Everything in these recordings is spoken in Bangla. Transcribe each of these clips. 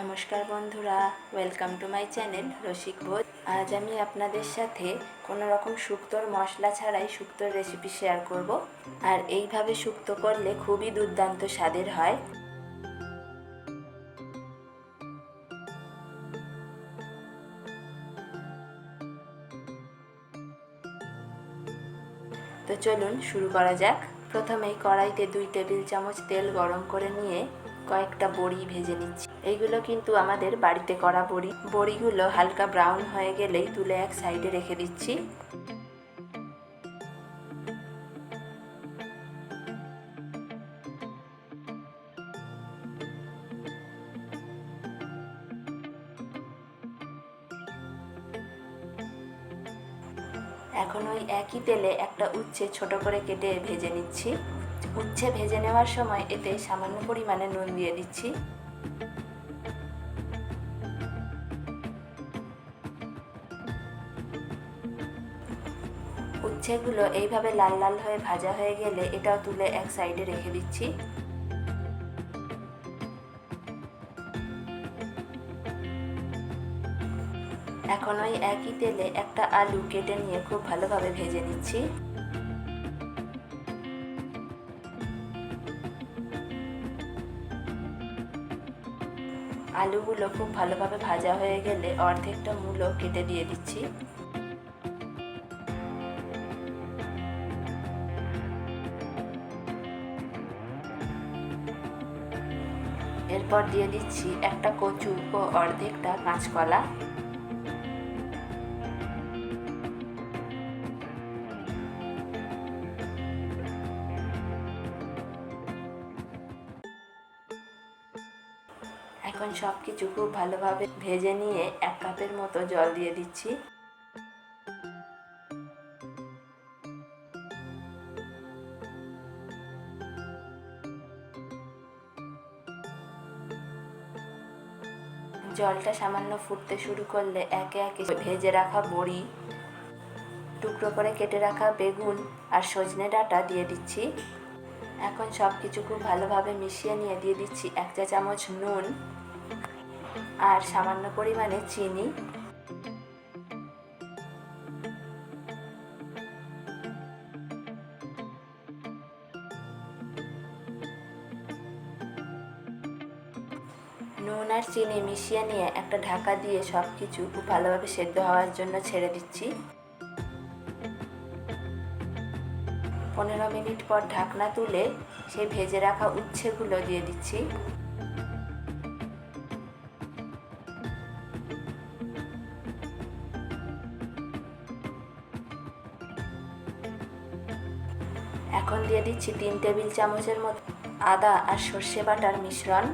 নমস্কার বন্ধুরা ওয়েলকাম টু মাই চ্যানেল রসিক ভোজ। আজ আমি আপনাদের সাথে কোনো রকম শুক্তোর মশলা ছাড়াই শুক্তোর রেসিপি শেয়ার করব। আর এইভাবে শুক্তো করলে খুবই দুর্দান্ত স্বাদের হয়। তো চলুন শুরু করা যাক। প্রথমেই কড়াইতে দুই টেবিল চামচ তেল গরম করে নিয়ে কয়েকটা বড়ি ভেজে নিচ্ছি। এইগুলো কিন্তু আমাদের বাড়িতে করা বড়ি। বড়িগুলো হালকা ব্রাউন হয়ে গেলেই তুলে এক সাইডে রেখে দিচ্ছি। এখন ওই একই তেলে একটা উচ্ছে ছোট করে কেটে ভেজে নিচ্ছি। উচ্ছে ভেজে নেওয়ার সময় এতে সামান্য পরিমাণে নুন দিয়ে দিচ্ছি। উচ্ছেগুলো এইভাবে লাল লাল হয়ে ভাজা হয়ে গেলে এটাও তুলে এক সাইডে রেখে দিচ্ছি। এখন ওই একই তেলে একটা আলু কেটে নিয়ে খুব ভালোভাবে ভেজে নিচ্ছি। আলুগুলো খুব ভালোভাবে ভাজা হয়ে গেলে অর্ধেকটা মূলো কেটে দিয়ে দিচ্ছি। এরপর দিয়ে দিচ্ছি একটা কচু ও অর্ধেকটা কাঁচকলা। এখন সব কিছু খুব ভালোভাবে ভেজে নিয়ে এক কাপের মতো জল দিয়ে দিচ্ছি। জলটা সামান্য ফুটতে শুরু করলে একে একে ভেজে রাখা বড়ি, টুকরো করে কেটে রাখা বেগুন আর সজনে ডাঁটা দিয়ে দিচ্ছি। এখন সব কিছু খুব ভালোভাবে মিশিয়ে নিয়ে দিয়ে দিচ্ছি এক চা চামচ নুন। আর সামান্য পরিমাণে চিনি। নুন আর চিনি মিশিয়ে নিয়ে একটা ঢাকা দিয়ে সব কিছু খুব ভালোভাবে সেদ্ধ হওয়ার জন্য ছেড়ে দিচ্ছি। পনেরো মিনিট পর ঢাকনা তুলে সেই ভেজে রাখা উচ্ছেগুলো দিয়ে দিচ্ছি। এখন দিয়ে দিচ্ছি তিন টেবিল চামচের মতো আদা আর সর্ষে বাটার মিশ্রণ।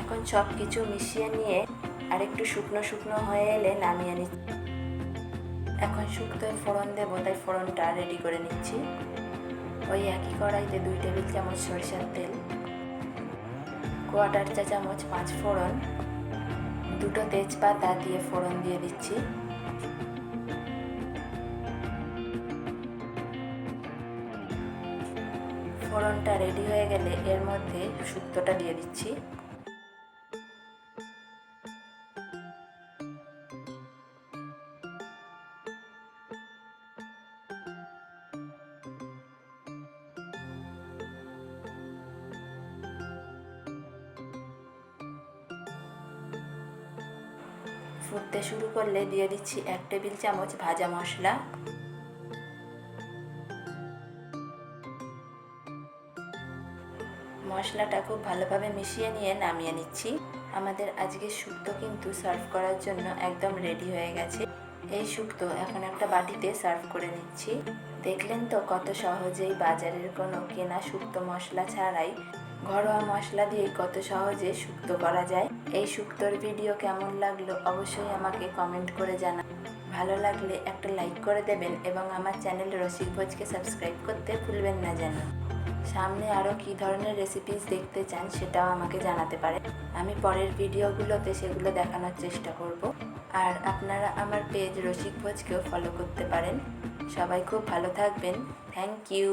এখন সব কিছু মিশিয়ে নিয়ে আর একটু শুকনো শুকনো হয়ে এলে নামিয়ে নিচ্ছি। এখন শুক্তোয় ফোড়ন দেবো, তাই ফোড়নটা রেডি করে নিচ্ছি। ওই একই কড়াইতে দুই টেবিল চামচ সরিষার তেল। কোয়াটার চা চামচ পাঁচ ফোড়ন, দুটো তেজপাতা দিয়ে ফোড়ন দিয়ে দিচ্ছি। ফোড়নটা রেডি হয়ে গেলে এর মধ্যে শুক্তোটা দিয়ে দিচ্ছি। ফুটতে শুরু করলে দিয়ে দিচ্ছি এক টেবিল চামচ ভাজা মশলা। মশলাটা খুব ভালোভাবে মিশিয়ে নিয়ে নামিয়ে নিচ্ছি। আমাদের আজকে শুক্তো কিন্তু সার্ভ করার জন্য একদম রেডি হয়ে গেছে। এই শুক্তো, এখন একটা বাটিতে সার্ভ করে নিচ্ছি। দেখলেন তো কত সহজেই বাজারের কোনো কেনা শুক্তো মশলা ছাড়াই ঘরোয়া মশলা দিয়ে কত সহজে শুক্তো করা যায়। এই শুক্তোর ভিডিও কেমন লাগল অবশ্যই আমাকে কমেন্ট করে জানা ভালো লাগলে একটা লাইক করে দেবেন এবং আমার চ্যানেল রসিক ভোজকে সাবস্ক্রাইব করতে ভুলবেন না যেন। সামনে আরও কী ধরনের রেসিপিস দেখতে চান সেটাও আমাকে জানাতে পারে আমি পরের ভিডিওগুলোতে সেগুলো দেখানোর চেষ্টা করব। আর আপনারা আমার পেজ রসিক ভোজকেও ফলো করতে পারেন। সবাই খুব ভালো থাকবেন। Thank you